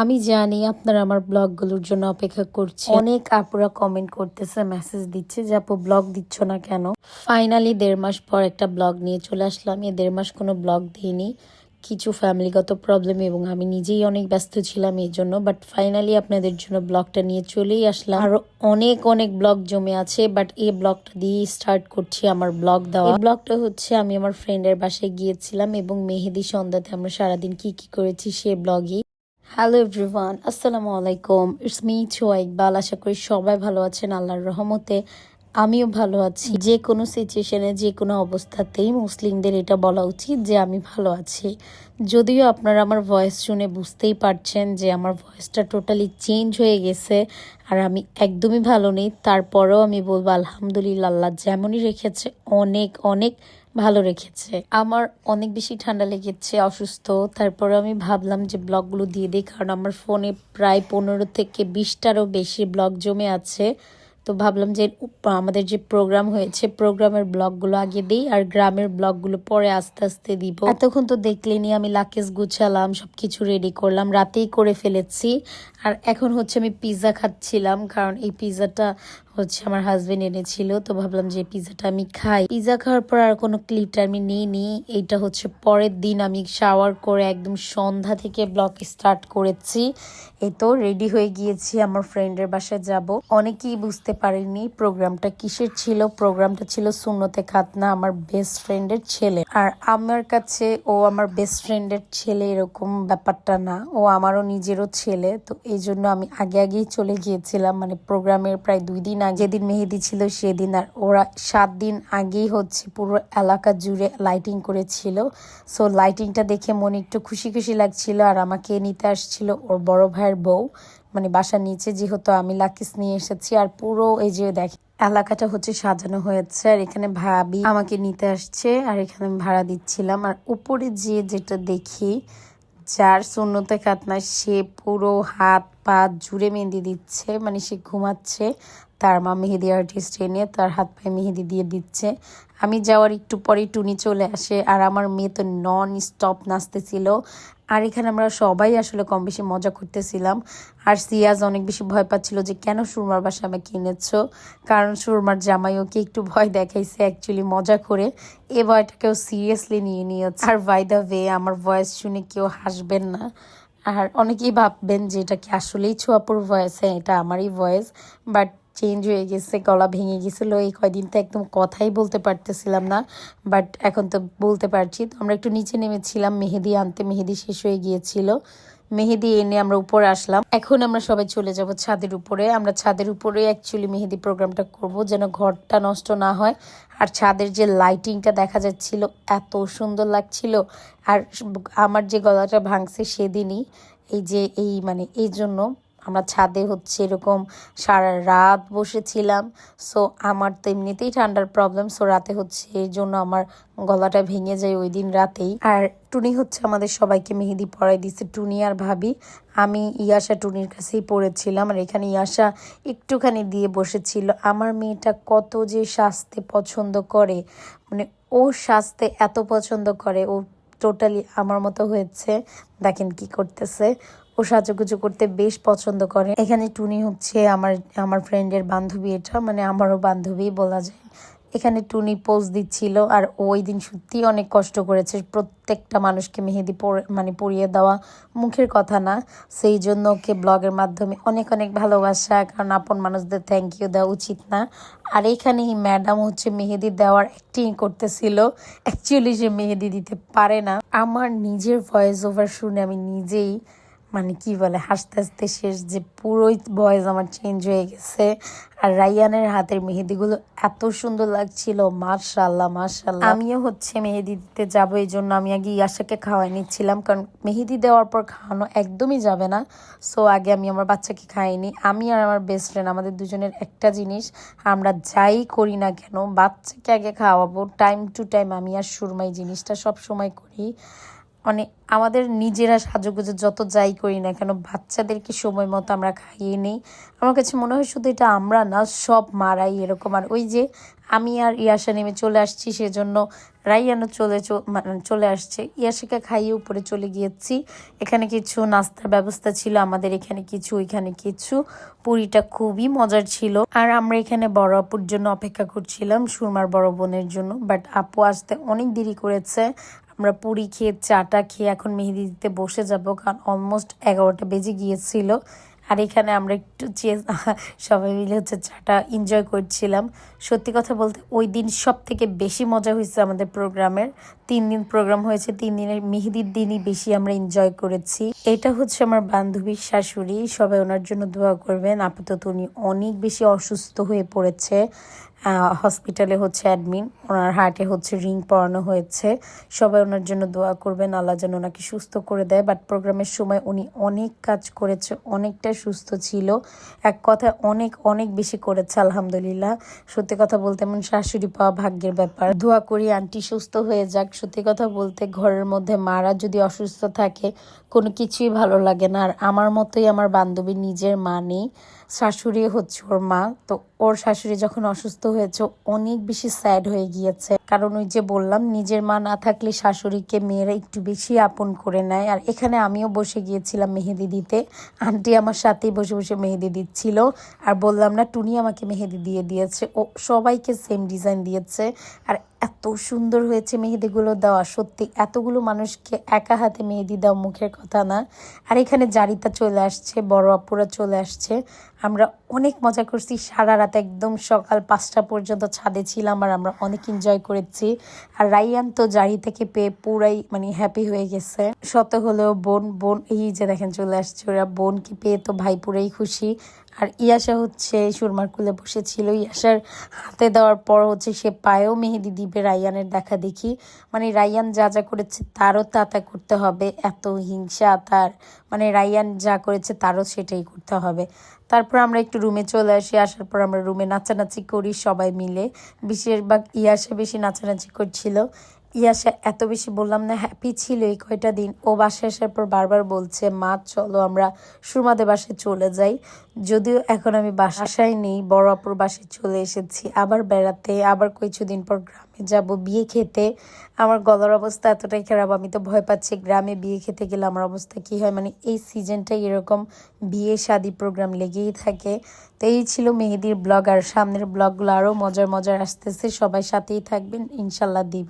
আমি জানি আপনারা আমার ব্লগগুলোর জন্য অপেক্ষা করছেন অনেক আপুরা কমেন্ট করতেছে মেসেজ দিচ্ছে যে, আপু, ব্লগ দিচ্ছ না কেন? ফাইনালি দেড় মাস পর একটা ব্লগ নিয়ে চলে আসলাম। এ দেড় মাস কোনো ব্লগ দিইনি। কিছু ফ্যামিলিগত প্রবলেম এবং আমি নিজেই অনেক ব্যস্ত ছিলাম এই জন্য বাট ফাইনালি আপনাদের জন্য ব্লগটা নিয়ে চলেই আসলাম। আরও অনেক অনেক ব্লগ জমে আছে বাট এই ব্লগটা দিয়ে স্টার্ট করছি আমার ব্লগ দেওয়া। ব্লগটা হচ্ছে, আমি আমার ফ্রেন্ডের বাসায় গিয়েছিলাম এবং মেহেদি সন্ধ্যাতে আমরা সারাদিন কি কি করেছি সে ব্লগই। হ্যালো এভরিওয়ান আসসালামু আলাইকুম ইটস মি ছোয়া ইকবাল আশা করি সবাই ভালো আছেন আল্লাহর রহমতে। আমিও ভালো আছি। যে কোনো সিচুয়েশনে যে কোনো অবস্থাতেই মুসলিমদের এটা বলা উচিত যে, আমি ভালো আছি। যদিও আপনারা আমার ভয়েস শুনে বুঝতেই পারছেন যে, আমার ভয়েসটা টোটালি চেঞ্জ হয়ে গেছে আর আমি একদমই ভালো নেই। তারপরেও আমি বলব, আলহামদুলিল্লাহ, আল্লাহ যেমনই রেখেছে, অনেক অনেক ভালো রেখেছে। আমার অনেক বেশি ঠান্ডা লেগেছে, অসুস্থ। তারপরে আমি ভাবলাম যে ব্লগগুলো দিয়ে দিই, কারণ আমার ফোনে প্রায় পনেরো থেকে বিশটারও বেশি ব্লগ জমে আছে। তো ভাবলাম যে আমাদের যে প্রোগ্রাম হয়েছে, প্রোগ্রামের ব্লগগুলো আগে দিই আর গ্রামের ব্লগগুলো পরে আস্তে আস্তে দিব। এতক্ষণ তো দেখলেনি আমি লাকেজ গুছালাম, সবকিছু রেডি করলাম, রাতেই করে ফেলেছি। আর এখন হচ্ছে আমি পিৎজা খাচ্ছিলাম, কারণ এই পিৎজাটা হচ্ছে আমার হাজবেন্ড এনেছিল, তো ভাবলাম যে পিৎজাটা আমি খাই। পিৎজা খাওয়ার পর আর কোনো ক্লিপটা আমি নিইনি। এইটা হচ্ছে পরের দিন আমি শাওয়ার করে একদম সন্ধ্যা থেকে ব্লগ স্টার্ট করেছি। এই তো রেডি হয়ে গিয়েছি, আমার ফ্রেন্ডের বাসায় যাব। অনেকেই বুঝতে পারেনি প্রোগ্রামটা কিসের ছিল। প্রোগ্রামটা ছিল সুন্নতে খাতনা, আমার বেস্ট ফ্রেন্ডের ছেলে। আর আমার কাছে ও আমার বেস্ট ফ্রেন্ডের ছেলে এরকম ব্যাপারটা না। ও আমারও নিজেরও ছেলে, তো এই জন্য আমি আগে আগেই চলে গিয়েছিলাম। মানে প্রোগ্রামের প্রায় দুই দিন যেদিন মেহেদি ছিল সেদিন আর ওরা সাত দিন আগেই হচ্ছে পুরো এলাকা জুড়ে লাইটিং করেছিল। সো লাইটিংটা দেখে মনে একটু খুশি খুশি লাগছিল আর আমাকে নিতে আসছিল ওর বড় ভাইয়ের বউ। মানে বাসার নিচে যেহেতু আমি লাকিস নিয়ে এসেছি আর পুরো এই যে দেখ, এলাকাটা হচ্ছে সাজানো হয়েছে আর এখানে ভাবি আমাকে নিতে আসছে আর এখানে আমি ভাড়া দিচ্ছিলাম। আর উপরে যে যেটা দেখি যার শূন্যতে কাতনা সে পুরো হাত, পা জুড়ে মেহেদি দিচ্ছে। মানে সে ঘুমাচ্ছে। তার মা মেহেদি আর্টিস্ট এনে তার হাত পায়ে মেহেদি দিয়ে দিচ্ছে। আমি যাওয়ার একটু পরেই টুনি চলে আসে। আর আমার মেয়ে তো নন স্টপ নাচতেছিল। আর এখানে আমরা সবাই আসলে কম বেশি মজা করতেছিলাম। আর সিয়াজ অনেক বেশি ভয় পাচ্ছিল যে, কেন সুরমার বাসা আমাকে এনেছো? কারণ সুরমার জামাই ওকে একটু ভয় দেখাইছে অ্যাকচুয়ালি মজা করে। এ ভয়টাকেও সিরিয়াসলি নিয়ে নিয়েছে। আর বাই দ্য ওয়ে আমার ভয়েস শুনে কেউ হাসবেন না। আর অনেকেই ভাববেন যে, এটা কি আসলেই ছোয়াপুর ভয়েস হ্যাঁ এটা আমারই ভয়েস বাট চেঞ্জ হয়ে গেছে, গলা ভেঙে গেছিল, এই কয়দিন তো একদম কথাই বলতে পারতেছিলাম না বাট এখন তো বলতে পারছি। তো আমরা একটু নিচে নেমেছিলাম, মেহেদি আনতে, মেহেদি শেষ হয়ে গিয়েছিল। মেহেদি এনে আমরা উপরে আসলাম। এখন আমরা সবাই চলে যাব ছাদের উপরে। আমরা ছাদের উপরে অ্যাকচুয়ালি মেহেদি প্রোগ্রামটা করব যেন ঘরটা নষ্ট না হয়। আর ছাদের যে লাইটিংটা দেখা যাচ্ছিল, এত সুন্দর লাগছিল। আর আমার যে গলাটা ভাঙছে সেদিনই, এই যে এই মানে এই জন্য আমরা ছাদে হচ্ছে এরকম সারা রাত বসেছিলাম। সো আমার তো এমনিতেই ঠান্ডার প্রবলেম সো রাতে হচ্ছে এই জন্য আমার গলাটা ভেঙে যায় ওই দিন রাতেই। আর টুনি হচ্ছে আমাদের সবাইকে মেহেদি পরাই দিচ্ছে টুনি আর ভাবি। আমি ইয়াশা টুনির কাছেই পড়েছিলাম আর এখানে ইয়াশা একটুখানি দিয়ে বসেছিল। আমার মেয়েটা কত যে সাজতে পছন্দ করে মানে ও সাজতে এত পছন্দ করে, ও টোটালি আমার মতো হয়েছে। দেখেন কি করতেছে। ও সাজুগুজু করতে বেশ পছন্দ করে। এখানে টুনি হচ্ছে আমার আমার ফ্রেন্ডের বান্ধবী এটা মানে আমারও বান্ধবী বলা যায়। এখানে টুনি পোজ দিচ্ছিল আর ওই দিন সত্যি অনেক কষ্ট করেছে। প্রত্যেকটা মানুষকে মেহেদি মানে পরিয়ে দেওয়া মুখের কথা না। সেই জন্য ওকে ব্লগের মাধ্যমে অনেক অনেক ভালোবাসা, কারণ আপন মানুষদের থ্যাংক ইউ দেওয়া উচিত না। আর এখানে এই ম্যাডাম হচ্ছে মেহেদি দেওয়ার অ্যাক্টিং করতেছিল। অ্যাকচুয়ালি সে মেহেদি দিতে পারে না। আমার নিজের ভয়েস ওভার শুনে আমি নিজেই মানে কি বলে, হাসতে হাসতে শেষ যে পুরোই ভয়েস আমার চেঞ্জ হয়ে গেছে। আর রাইয়ানের হাতের মেহেদিগুলো এত সুন্দর লাগছিল মার্শাল্লাহ মার্শাল্লাহ আমিও হচ্ছে মেহেদি দিতে যাব, এই জন্য আমি আগে ইয়াশাকে খাওয়াই নিচ্ছিলাম, কারণ মেহেদি দেওয়ার পর খাওয়ানো একদমই যাবে না। সো আগে আমি আমার বাচ্চাকে খাইনি, আমি আর আমার বেস্ট ফ্রেন্ড আমাদের দুজনের একটা জিনিস, আমরা যাই করি না কেন, বাচ্চাকে আগে খাওয়াবো টাইম টু টাইম আমি আর সুরমাই জিনিসটা সব সময় করি। মানে আমাদের নিজেরা সাজুগুজু যত যাই করি না কেন, বাচ্চাদেরকে সময় মতো আমরা খাইয়ে নেই। আমার কাছে মনে হয় শুধু এটা আমরা না, সব মারাই এরকম। আর ওই যে আমি আর ইয়াসা নেমে চলে আসছি, সেজন্য রাইয়ানও চলে মানে চলে আসছে। ইয়াসাকে খাইয়ে উপরে চলে গিয়েছি। এখানে কিছু নাস্তার ব্যবস্থা ছিল, আমাদের এখানে কিছু এখানে কিছু। পুরিটা খুবই মজার ছিল। আর আমরা এখানে বড় আপুর জন্য অপেক্ষা করছিলাম, সুরমার বড় বোনের জন্য। বাট আপু আসতে অনেক দেরি করেছে। আমরা পুরি খেয়ে, চাটা খেয়ে এখন মেহেদি দিতে বসে যাব, কারণ অলমোস্ট এগারোটা বেজে গিয়েছিল। আর এখানে আমরা একটু চেয়ে সবাই মিলে হচ্ছে চাটা এনজয় করছিলাম। সত্যি কথা বলতে ওই দিন সব থেকে বেশি মজা হয়েছে আমাদের প্রোগ্রামের। তিন দিন প্রোগ্রাম হয়েছে, তিন দিনের মেহেদির দিনই বেশি আমরা এনজয় করেছি। এটা হচ্ছে আমার বান্ধবীর শাশুড়ি, সবাই ওনার জন্য দোয়া করবেন। আপাতত উনি অনেক বেশি অসুস্থ হয়ে পড়েছে। হসপিটালে হচ্ছে অ্যাডমিন ওনার হার্টে হচ্ছে রিং পরানো হয়েছে। সবাই ওনার জন্য দোয়া করবেন, আল্লাহ যেন ওনাকে সুস্থ করে দেয়। বাট প্রোগ্রামের সময় উনি অনেক কাজ করেছে, অনেকটা সুস্থ ছিল। এক কথায় অনেক অনেক বেশি করেছে, আলহামদুলিল্লাহ। সত্যি কথা বলতে এমন শাশুড়ি পাওয়া ভাগ্যের ব্যাপার। দোয়া করি আন্টি সুস্থ হয়ে যাক। সত্যি কথা বলতে ঘরের মধ্যে মারা যদি অসুস্থ থাকে, কোনো কিছুই ভালো লাগে না। আর আমার মতোই আমার বান্ধবী নিজের মা নেই, শাশুড়ি হচ্ছে ওর মা। তো ওর শাশুড়ি যখন অসুস্থ হয়েছে, অনেক বেশি স্যাড হয়ে গিয়েছে। কারণ ওই যে বললাম, নিজের মা না থাকলে শাশুড়িকে মেয়েরা একটু বেশি আপন করে নেয়। আর এখানে আমিও বসে গিয়েছিলাম মেহেদি দিতে। আন্টি আমার সাথেই বসে বসে মেহেদি দিচ্ছিল। আর বললাম না, টুনি আমাকে মেহেদি দিয়ে দিয়েছে। ও সবাইকে সেম ডিজাইন দিয়েছে। আর এত সুন্দর হয়েছে মেহেদিগুলো দেওয়া, সত্যি। এতগুলো মানুষকে একা হাতে মেহেদি দেওয়া মুখের কথা না। আর এখানে জারিতা চলে আসছে, বড় আপুরা চলে আসছে। আমরা অনেক মজা করছি, সারা রাত একদম সকাল পাঁচটা পর্যন্ত ছাদে ছিলাম আর আমরা অনেক এনজয় করেছি। আর রাইয়ান তো জারি থেকে পেয়ে পুরাই মানে হ্যাপি হয়ে গেছে। শত হলেও বোন বোন, এই যে দেখেন চলে আসছে ওরা। বোনকে পেয়ে তো ভাই পুরাই খুশি। আর ইয়াসা হচ্ছে সুরমার কুলে বসেছিল। ইয়াসার হাতে দেওয়ার পর হচ্ছে সে পায়েও মেহেদি দিবে রাইয়ানের দেখা দেখি। মানে রাইয়ান যা যা করেছে তারও তা তা করতে হবে। এত হিংসা তার। মানে রাইয়ান যা করেছে তারও সেটাই করতে হবে। তারপর আমরা একটু রুমে চলে আসি। আসার পর আমরা রুমে নাচানাচি করি সবাই মিলে। বেশিরভাগ ইয়াসা বেশি নাচানাচি করছিল। ইয়াসা এত বেশি বললাম না হ্যাপি ছিল এই কয়টা দিন। ও বাসায় আসার পর বারবার বলছে, মা, চলো আমরা সুরমাদের বাসায় চলে যাই। যদিও এখন আমি বাসায় নেই, বড় অপর বাসায় চলে এসেছি। আবার বেড়াতে, আবার কিছুদিন পর গ্রামে যাব। বিয়ে খেতে আমার গলার অবস্থা এতটাই খারাপ, আমি তো ভয় পাচ্ছি গ্রামে বিয়ে খেতে গেলে আমার অবস্থা কি হয়? মানে এই সিজনটাই এরকম, বিয়ে, শাদি প্রোগ্রাম লেগেই থাকে। তো এই ছিল মেহেদির ব্লগ আর সামনের ব্লগগুলো আরও মজার মজার আসতেছে। সবাই সাথেই থাকবেন, ইনশাল্লাহ দিব।